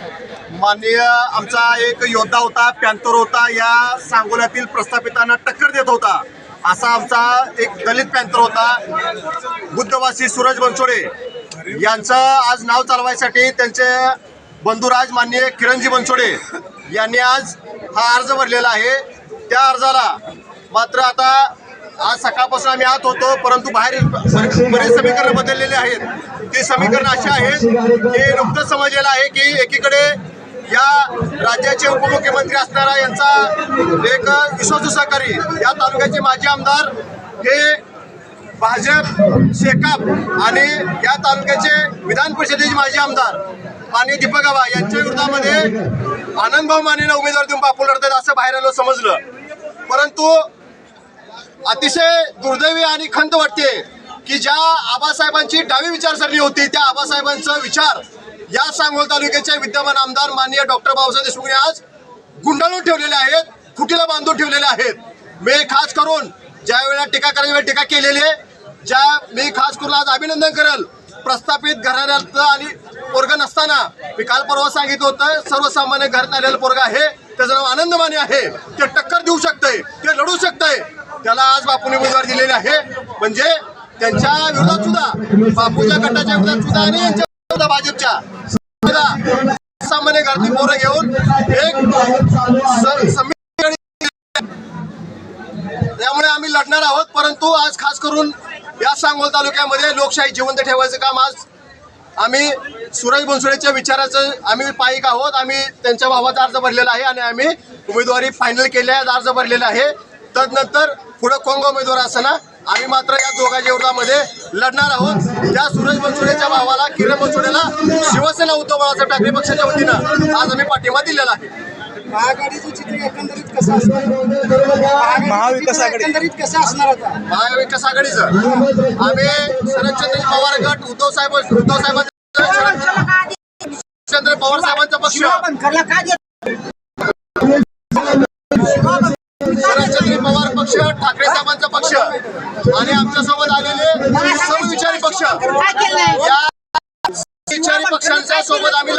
माननीय आमचा एक योद्धा होता पॅन्थर होता या सांगोल्यातील प्रस्थापितांना टक्कर देत होता. असा आमचा एक दलित पॅन्थर होता बुद्धवासी सूरज बनसोडे. यांचं आज नाव चालवायसाठी त्यांचे बंधुराज माननीय किरणजी बनसोडे यांनी आज हा अर्ज भरलेला आहे. त्या अर्जाला मात्र आता आज सकाळपासून आम्ही आत होतो परंतु बाहेर बरेच समीकरण बदललेले आहेत. ते समीकरण असे आहेत की नुकतंच समजलेलं आहे की एकीकडे या राज्याचे उपमुख्यमंत्री असणारा यांचा एक विश्वासू सहकारी या तालुक्याचे माजी आमदार हे भाजप शेकाप आणि या तालुक्याचे विधान परिषदेचे माजी आमदार आणि दीपक आबा यांच्या विरोधामध्ये आनंदभाऊ मानेनं उमेदवार देऊन बापू लढतात असं बाहेर आलं समजलं. परंतु अतिशय दुर्दैवी आणि खंत वाटते की ज्या आबासाहेबांची डावी विचारसरणी होती त्या आबासाहेबांचा विचार या सांगोल तालुक्याचे विद्यमान आमदार माननीय डॉक्टर बाबासाहेब देशमुख आज गुंडाळून ठेवलेले आहेत खुटीला बांधून ठेवलेले आहेत. मी खास करून ज्या वेळेला टीका करायची वेळी टीका केलेली आहे ज्या मी खास करून आज अभिनंदन करेल प्रस्थापित घराण्यातलं आणि पोरग नसताना मी काल परवा सांगितलं होतं सर्वसामान्य घरात आलेलं पोरग आहे त्याचं नाव आनंदमाने आहे ते टक्कर देऊ शकतंय ते लढू शकतंय त्याला आज बापूने उमेदवार दिलेले आहे. म्हणजे त्यांच्या विरोधात सुद्धा बापूच्या गटाच्या विरोधात सुद्धा आणि यांच्या विरोधात भाजपच्या सामान्य गर्दी पोरं घेऊन एक त्यामुळे आम्ही लढणार आहोत. परंतु आज खास करून या सांगोल तालुक्यामध्ये लोकशाही जिवंत ठेवायचं काम आज आम्ही सुरज बनसोडेच्या विचाराचं आम्ही पाईक आहोत. आम्ही त्यांच्या भावाचा अर्ज भरलेला आहे आणि आम्ही उमेदवारी फायनल केल्या अर्ज भरलेला आहे. तदनंतर पुढे कोण उमेदवार असताना आम्ही मात्र या दोघांच्या विरोधामध्ये लढणार आहोत. त्या सूरज बनसोडेच्या भावाला किरण बनसोडेला शिवसेना उद्धव बाळासाहेब ठाकरे पक्षाच्या वतीनं आज आम्ही पाठिंबा दिलेला आहे. महाआघाडीचं चित्र एकंदरीत कसं असणार महाविकास आघाडी. एकंदरीत कसं असणार आता? महाविकास आघाडीचं. आम्ही शरदचंद्र पवार गट उद्धव साहेब उद्धव साहेबांचा शरदचंद्र पवार साहेबांचा पक्ष. पक्ष ठाकरे साहेबांचा पक्ष आणि आमच्यासोबत आलेले समविचारी पक्ष. काय केलंय? या विचारी पक्षांच्या सोबत आम्ही